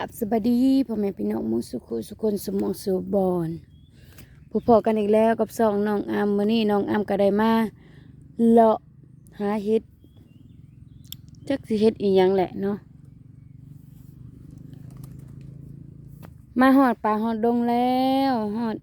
ครับสวัสดีพ่อแม่พี่น้องมุสุขุสุคนสมองสุบอนผู้พอกันอีกแล้วกับสองน้องอามมือนี้น้องอามก็ได้มาเลาะหาเห็ดจักสิเฮ็ดอีหยังแหละเนาะมาหอดป่าหอดดงแล้วหอด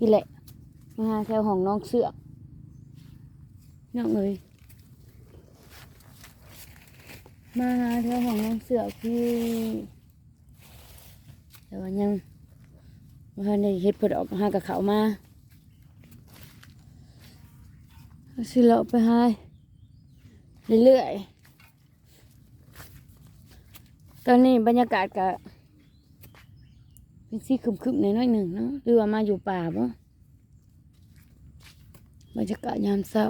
นี่แหละมาหาแถวห้องน้องเสือกน้องเอ้ย มาหาเธอของน้องเสือพี่แต่ว่ายังว่าในเฮ็ดเพิ่นออกหากับเขามาสิเลาะไปหาเรื่อยๆตอนนี้บรรยากาศก็เป็นสีครึมๆหน่อยหนึ่งเนาะหรือว่ามาอยู่ป่าบ่บรรยากาศยามเช้า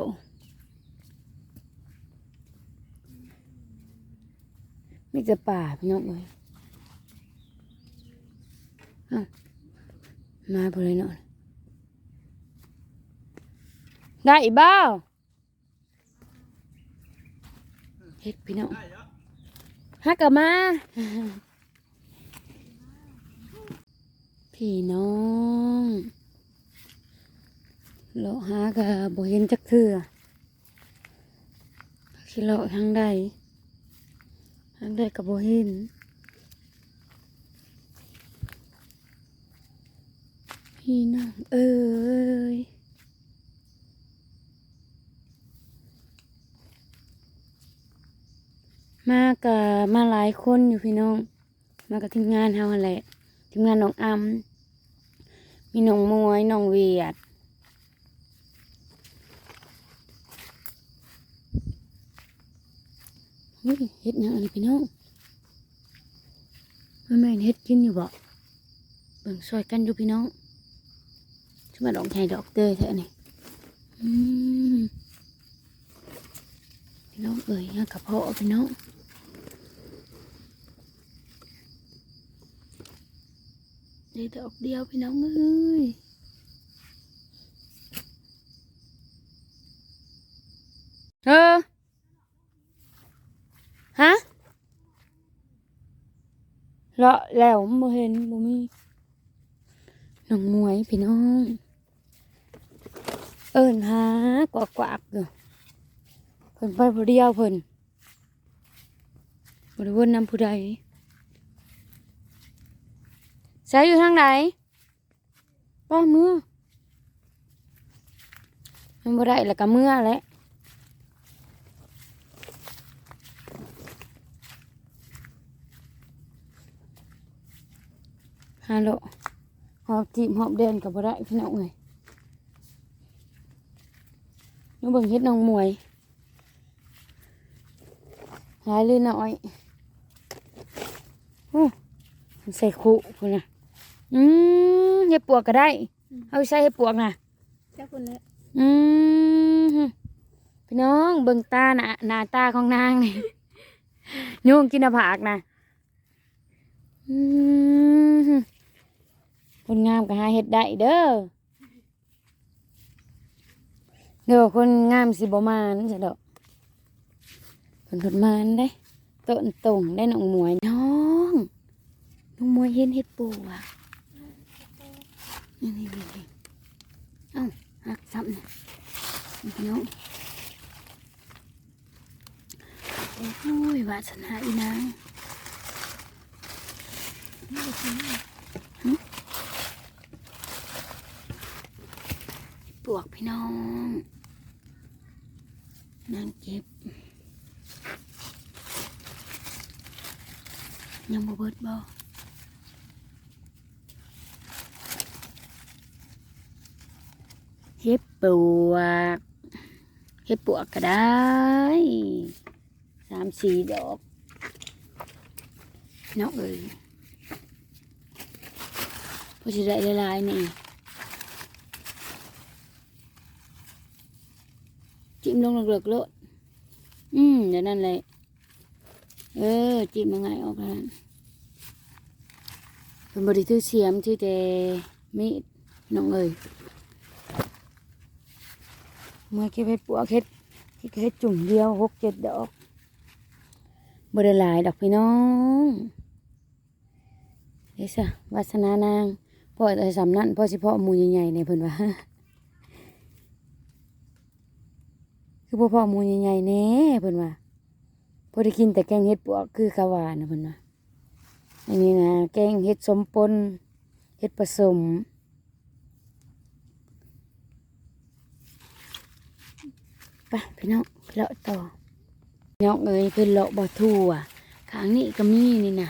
มีแต่ป่าพี่น้องเลยอ้าวมาพอเลยเนาะได้อีบ้าวเฮ็ดพี่น้องฮักกะมา พี่น้องเลาะหากะบ่เห็นจักเทื่อสิเลาะทางใด อันใดกับโบเห็นพี่น้องเอ้ยมากับมาหลายคนอยู่พี่น้อง มากับทีมงานเฮาแหละทีมงานน้องอำมีน้องมวยน้องเวียด เฮ้ยเฮ็ดยังอันนี้พี่น้องมันแม่เฮ็ดกินอยู่บ่เบิ่งซอยกันอยู่พี่น้องชิมาดอกใหญ่ดอกเตยแท้นี่พี่น้องเอ้ยฮะกระเพาะพี่น้องได้ดอกเดียวพี่น้องเอ้ยเออ ฮะ เลาะแล้วบ่เห็นบ่มีน้องมวยพี่น้อง เอิ้นหากวากวากอยู่เพิ่นไปผู้เดียวเพิ่นบ่ได้วนนำผู้ใดใช้อยู่ทางไหนป้าเมื่อมันบ่ได้แล้วก็เมื่อแหละ ฮัลโหลหอบจีบหอบเดินกับบ่ได้พี่น้องเลยน้องเบิ่งเฮ็ดน้องมวยหลายลื่นน้อยโอ้มันใส่คุพุ่นน่ะอืมเฮ็ดปวกก็ได้ เอาไปใส่เฮ็ดปวกน่ะเจ้าคนละอืมพี่น้องเบิ่งตาหน้าหน้าตาของนางนี่ยุ่งกินหน้าผากนะอืม คนงามก็หาเห็ดได้เด้อเดี๋ยวคนงามสิบ่มานจะดอกคนคนมานได้ต้นตรงได้น้องหมวยน้องน้องหมวยเห็นเห็ดปูอะนี่นี่นี่เอ้าหักซ้ำเนี่ยน้องโอ้ยวาสนาอีนางหึ ปวกพี่น้องนางเก็บยังบ่เบิดบ่เฮ็ดปวกเฮ็ดปวกก็ได้สามสี่ดอกน้องเอ้ยพอจะได้ละลายนี่ จิ้มลงเลือกๆโลดอืมเดี๋ยวนั่นเลยเออ จิ้มยังไงออกแล้วเป็นบริทือเสียมชื่อแต่มีดน้องเอ้ยเมื่อกี้เพชรปวกเฮ็ดที่แค่จุ่มเดียวหกเจ็ดดอกบริลายดอกพี่น้องเฮ้ยซะวาสนานางพ่อแต่สำนั่นพ่อสิพ่อมูใหญ่ๆเนี่ยเพิ่นว่า คือพ่อพ่อมูใหญ่ๆแน่เพิ่นว่าพอได้กินแต่แกงเห็ดปวกคือเขาวานะเพิ่นว่าอันนี้นะแกงเห็ดสมปนเห็ดผสมไปพี่น้องเลาะต่อน้องเอ้ยเพิ่นเลาะบ่ทั่วข้างนี้ก็มีนี่นะ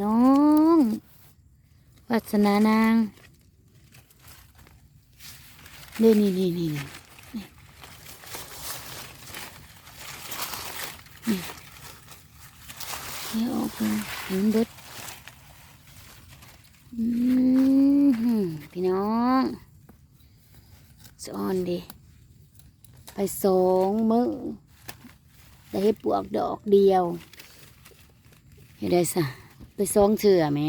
น้อง วัสนานาง นี่นี่นี่นี่นี่นี่นี่ออกมาเห็นเบิดพี่น้องสอนดีไปสองมือได้ให้ปลวกดอกเดียวเห็นได้สะไปสองเถื่อไหม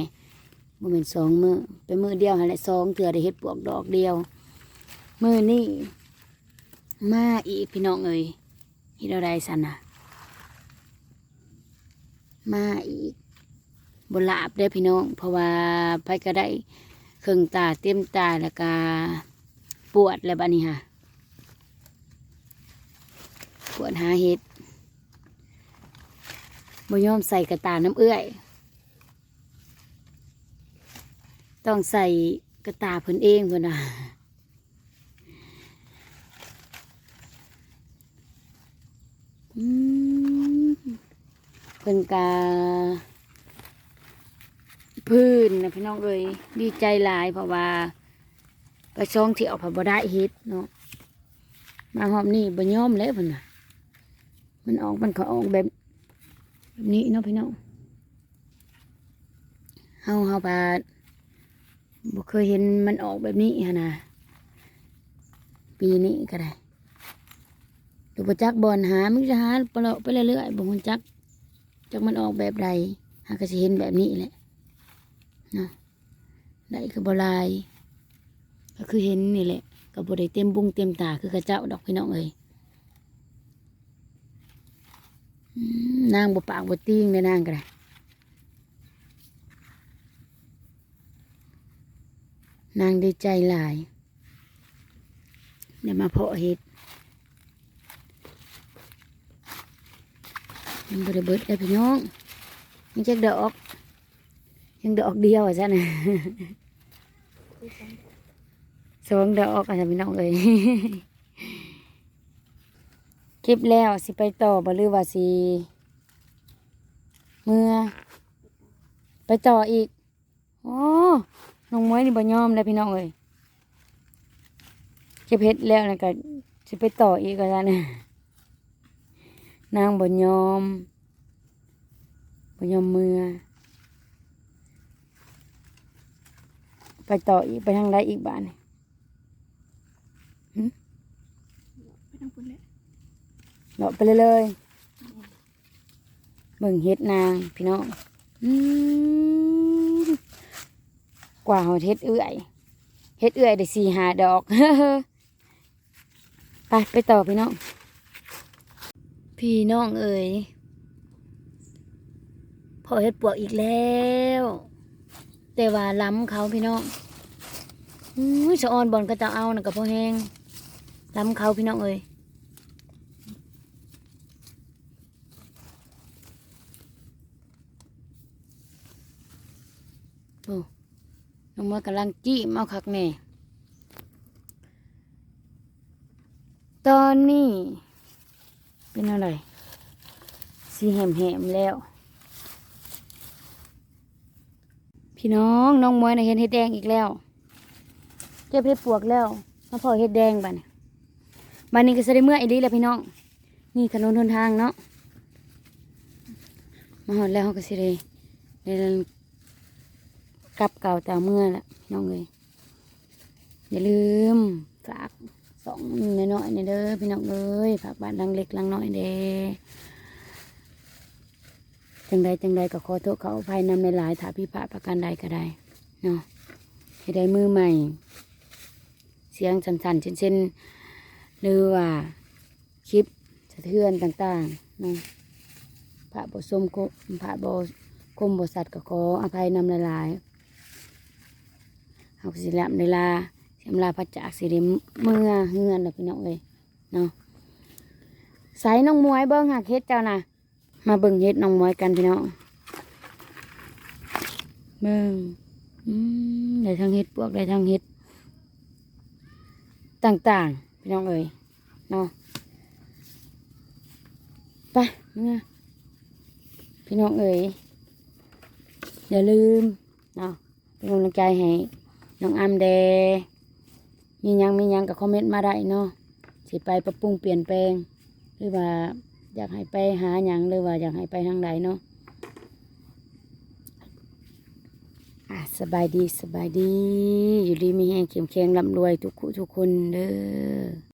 มันเป็นสองมือไปมือเดียวหัไละสองเถื่อได้เห็ดปลวกดอกเดียว มือนี่มาอีกพี่น้องเอ้ยฮ็ดอไรสันนะมาอีกบลาบได้พี่น้อง เพราะว่าไปก็ได้เครื่องตาเต็มตาแล้วก็ปวดแล้วบัดนี้ค่ะปวดหาเห็ดบ่ยอมใส่กระตาน้ำเอื้อย ต้องใส่กระตาเพิ่นเองเพิ่นน่ะอืม เพิ่นกาพื้นนะพี่น้องเอ้ยดีใจหลายเพราะว่าไปช่องที่ออกผ่าบ่ได้เฮ็ดเนาะมาหอมนี่บ่ยอมแล้วเพิ่นน่ะ มันออกมันก็ออกแบบแบบนี้เนาะพี่น้องเฮาเฮาบาบ่เคยเห็นมันออกแบบนี้หั่นน่ะปีนี้ก็ได้ ดูบ่จักบอนหามันจะหาปลาไปเรื่อยๆบ่ฮู้จักจักมันออกแบบใดหาก็สิเห็นแบบนี้แหละเนาะได้คือบลาย ก็คือเห็นนี่แหละก็บได้เต็มบุ้งเต็มตาคือกระเจ้าดอกพี่น้องเอ้ยนางบปากบติ้งเลยนางก็ได้นางดีใจหลายเดี๋ยวมาเพาะเห็ด ยังบริเบิดเลยพี่น้องยังจักดอกยังดอกเดียวอะจ้ะนะสองดอกอะจ้ะพี่น้องเอ้ยคลิปแล้วสิไปต่อบ่หรือว่าสิเมื่อ ไปต่ออีกโอ้น้องมวยนี่บ่ยอมเลยพี่น้องเอ้ยเก็บเฮ็ดแล้วนะก็สิไปต่ออีกก็จ้ะนะ นางบ่ยอมบ่ยอมเมื่อ ไปต่ออีกไปทางใดอีกบ้านนี่ไปทางพุ่นแหละเลาะไปเลยเลยเบิ่งเฮ็ดนางพี่น้องอืมกว่าหอดเฮ็ดเอื้อยเฮ็ดเอื้อยได้สี่หาดอกไปไปต่อพี่น้อง พี่น้องเอ๋ยพอเฮ็ดปวกอีกแล้ว แต่ว่าล้ำเขาพี่น้องอุ้ยสะออนบอลก็จะเอานะกับพ่อแห้งล้ำเขาพี่น้องเอ้ยโอ้น้องมวยกำลังจี้มเอาคักแน่ตอนนี้ เป็นอะไรสีแหมแหมแล้ว พี่น้องน้องมวยนะเห็นเห็ดแดงอีกแล้วเก็บเห็ดปวกแล้วมาพอเห็ดแดงบ้านบ้านนี้ก็จะได้เมื่ออีดีแล้วพี่น้อง นี่ถนนทนทางเนาะมาหอดแล้วเขาก็สิได้ได้กลับเก่าแต่เมื่อละน้องเลยอย่าลืมฝาก สองน้อยๆนี่เด้อพี่น้องเอ้ยฝากบ้านลังเล็กลังน้อยเด้จังใดจังใดก็ขอโทษเขาอภัยนำในหลายถ้าพี่พาประการใดก็ได้เนาะให้ได้มือใหม่ เสียงสั่นๆเช่นๆหรือว่าคลิปสะเทือนต่างๆเนาะพระบสมคมพระบคมบสัตว์ก็ขออภัยนำหลายๆเฮาสิแลมเวลา สิอำลาพระจากสิได้เมื่อเฮือนแล้วพี่น้องเอ้ยเนาะใส่น้องมวยเบิ่งหักเฮ็ดเจ้าน่ะมาเบิ่งเฮ็ดน้องมวยกันพี่น้องเบิ่งอืมได้ทั้งเฮ็ดปวกได้ทั้งเฮ็ดต่างๆพี่น้องเอ้ยเนาะไปเมื่อพี่น้องเอ้ยอย่าลืมเนาะเป็นกำลังใจให้น้องอามแด มียังมียังกับคอมเมนต์มาได้เนาะสิไปปรับปรุงเปลี่ยนแปลง หรือว่าอยากให้ไปหาหยังหรือว่าอยากให้ไปทางใดเนาะอะสบายดีสบายดี อยู่ดีมีแห้งเข็มแข็งร่ำรวยทุกคู่ทุกคนเด้อ